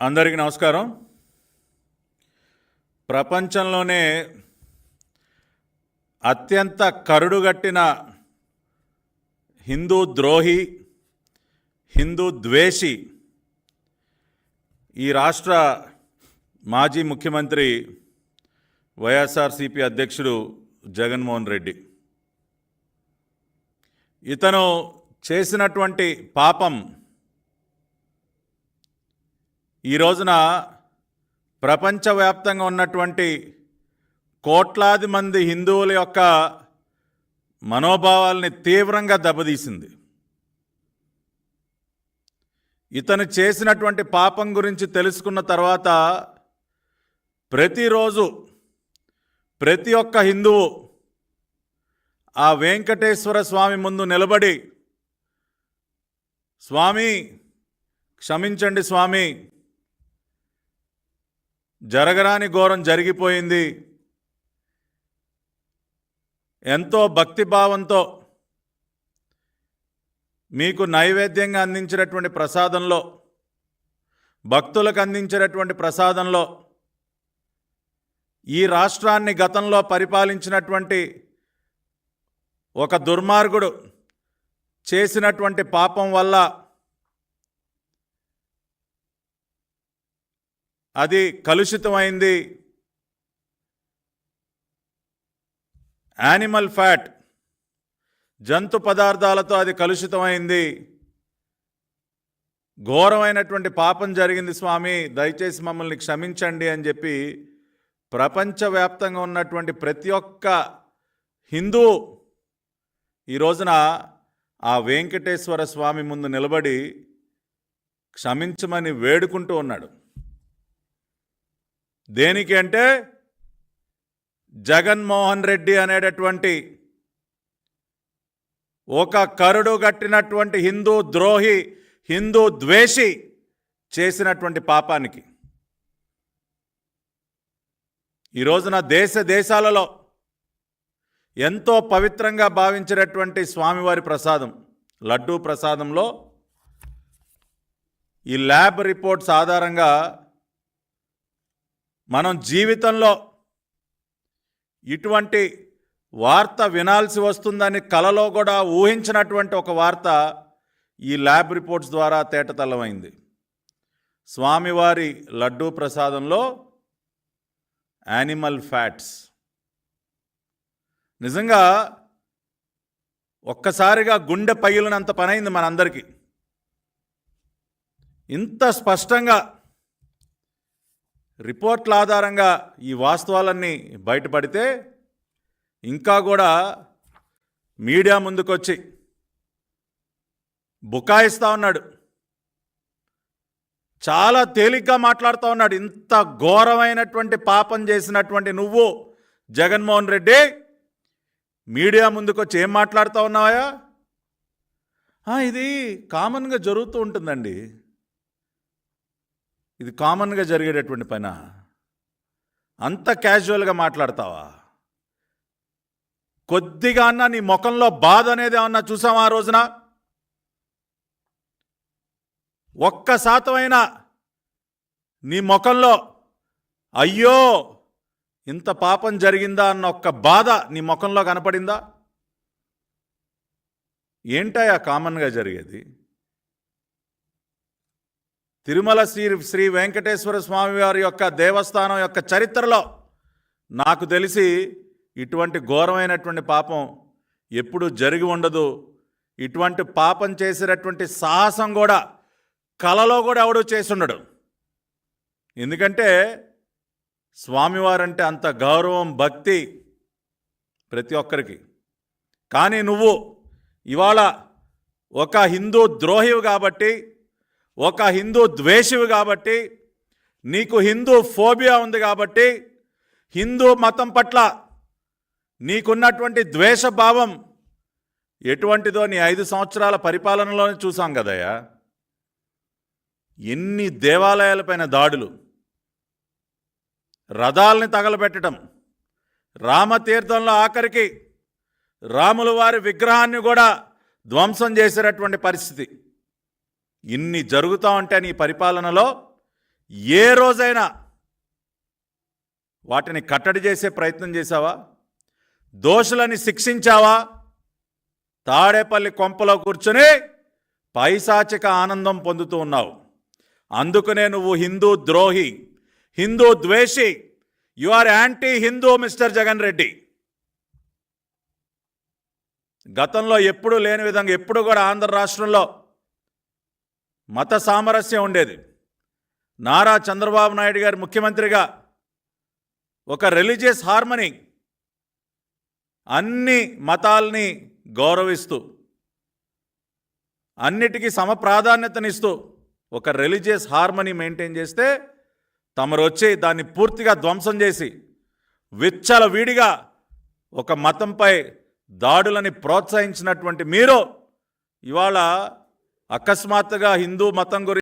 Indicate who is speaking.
Speaker 1: అందరికీ నమస్కారం. ప్రపంచంలోనే అత్యంత కరుడుగట్టిన హిందూ ద్రోహి హిందూ ద్వేషి ఈ రాష్ట్ర మాజీ ముఖ్యమంత్రి వైఎస్ఆర్సిపి అధ్యక్షుడు జగన్మోహన్ రెడ్డి. ఇతను చేసినటువంటి పాపం ఈ రోజున ప్రపంచవ్యాప్తంగా ఉన్నటువంటి కోట్లాది మంది హిందువుల యొక్క మనోభావాల్ని తీవ్రంగా దెబ్బతీసింది. ఇతను చేసినటువంటి పాపం గురించి తెలుసుకున్న తర్వాత ప్రతిరోజు ప్రతి ఒక్క హిందువు ఆ వెంకటేశ్వర స్వామి ముందు నిలబడి స్వామి క్షమించండి స్వామి జరగరాని ఘోరం జరిగిపోయింది. ఎంతో భక్తిభావంతో మీకు నైవేద్యంగా అందించినటువంటి ప్రసాదంలో భక్తులకు అందించినటువంటి ప్రసాదంలో ఈ రాష్ట్రాన్ని గతంలో పరిపాలించినటువంటి ఒక దుర్మార్గుడు చేసినటువంటి పాపం వల్ల అది కలుషితమైంది. యానిమల్ ఫ్యాట్ జంతు పదార్థాలతో అది కలుషితమైంది. ఘోరమైనటువంటి పాపం జరిగింది స్వామి దయచేసి మమ్మల్ని క్షమించండి అని చెప్పి ప్రపంచవ్యాప్తంగా ఉన్నటువంటి ప్రతి ఒక్క హిందూ ఈ రోజున ఆ వెంకటేశ్వర స్వామి ముందు నిలబడి క్షమించమని వేడుకుంటూ ఉన్నాడు. దేనికి అంటే జగన్మోహన్ రెడ్డి అనేటటువంటి ఒక కరుడు కట్టినటువంటి హిందూ ద్రోహి హిందూ ద్వేషి చేసినటువంటి పాపానికి. ఈ రోజున దేశ దేశాలలో ఎంతో పవిత్రంగా భావించినటువంటి స్వామివారి ప్రసాదం లడ్డూ ప్రసాదంలో ఈ ల్యాబ్ రిపోర్ట్స్ ఆధారంగా మనం జీవితంలో ఇటువంటి వార్త వినాల్సి వస్తుందని కలలో కూడా ఊహించినటువంటి ఒక వార్త ఈ ల్యాబ్ రిపోర్ట్స్ ద్వారా తేటతల్లమైంది. స్వామివారి లడ్డూ ప్రసాదంలో యానిమల్ ఫ్యాట్స్. నిజంగా ఒక్కసారిగా గుండె పగిలినంత పనైంది మనందరికీ. ఇంత స్పష్టంగా రిపోర్ట్ల ఆధారంగా ఈ వాస్తవాలన్నీ బయటపడితే ఇంకా కూడా మీడియా ముందుకొచ్చి బుకాయిస్తూ ఉన్నాడు. చాలా తేలిగ్గా మాట్లాడుతూ ఉన్నాడు. ఇంత ఘోరమైనటువంటి పాపం చేసినటువంటి నువ్వు జగన్మోహన్ రెడ్డి మీడియా ముందుకొచ్చి ఏం మాట్లాడుతూ ఉన్నావా ఇది కామన్గా జరుగుతూ ఉంటుందండి. ఇది కామన్గా జరిగేటటువంటి పైన? అంత క్యాజువల్గా మాట్లాడతావా? కొద్దిగా అన్నా నీ ముఖంలో బాధ అనేది ఏమన్నా చూసావా ఆ రోజున? ఒక్క శాతమైన నీ ముఖంలో అయ్యో ఇంత పాపం జరిగిందా అన్న ఒక్క బాధ నీ ముఖంలో కనపడిందా? ఏంటయా కామన్గా జరిగేది? తిరుమల శ్రీ శ్రీ వెంకటేశ్వర స్వామివారి యొక్క దేవస్థానం యొక్క చరిత్రలో నాకు తెలిసి ఇటువంటి ఘోరమైనటువంటి పాపం ఎప్పుడు జరిగి ఉండదు. ఇటువంటి పాపం చేసేటటువంటి సాహసం కూడా కలలో కూడా ఎవడు చేసుండడు. ఎందుకంటే స్వామివారంటే అంత గౌరవం భక్తి ప్రతి ఒక్కరికి. కానీ నువ్వు ఇవాళ ఒక హిందూ ద్రోహివి కాబట్టి ఒక హిందూ ద్వేషివి కాబట్టి నీకు హిందూ ఫోబియా ఉంది కాబట్టి హిందూ మతం పట్ల నీకున్నటువంటి ద్వేషభావం ఎటువంటిదో నీ ఐదు సంవత్సరాల పరిపాలనలోనే చూసాం కదయ్యా. ఎన్ని దేవాలయాలపైన దాడులు రథాలని తగలబెట్టడం రామతీర్థంలో ఆఖరికి రాముల వారి విగ్రహాన్ని కూడా ధ్వంసం చేసేటటువంటి పరిస్థితి. ఇన్ని జరుగుతూ ఉంటే నీ పరిపాలనలో ఏ రోజైనా వాటిని కట్టడి చేసే ప్రయత్నం చేశావా? దోషులని శిక్షించావా? తాడేపల్లి కొంపలో కూర్చుని పైశాచిక ఆనందం పొందుతూ ఉన్నావు. అందుకనే నువ్వు హిందూ ద్రోహి Hindu ద్వేషి you are anti Hindu mister Jagan Reddy. గతంలో ఎప్పుడూ లేని విధంగా ఎప్పుడు కూడా ఆంధ్ర రాష్ట్రంలో మత సామరస్యం ఉండేది. నారా చంద్రబాబు నాయుడు గారు ముఖ్యమంత్రిగా ఒక రిలీజియస్ హార్మనీ అన్ని మతాల్ని గౌరవిస్తూ అన్నిటికీ సమ ప్రాధాన్యతనిస్తూ ఒక రిలీజియస్ హార్మనీ మెయింటైన్ చేస్తే తమరు వచ్చి దాన్ని పూర్తిగా ధ్వంసం చేసి విచ్చల వీడిగా ఒక మతంపై దాడులని ప్రోత్సహించినటువంటి మీరు ఇవాళ అకస్మాత్తుగా హిందూ మతం గురించి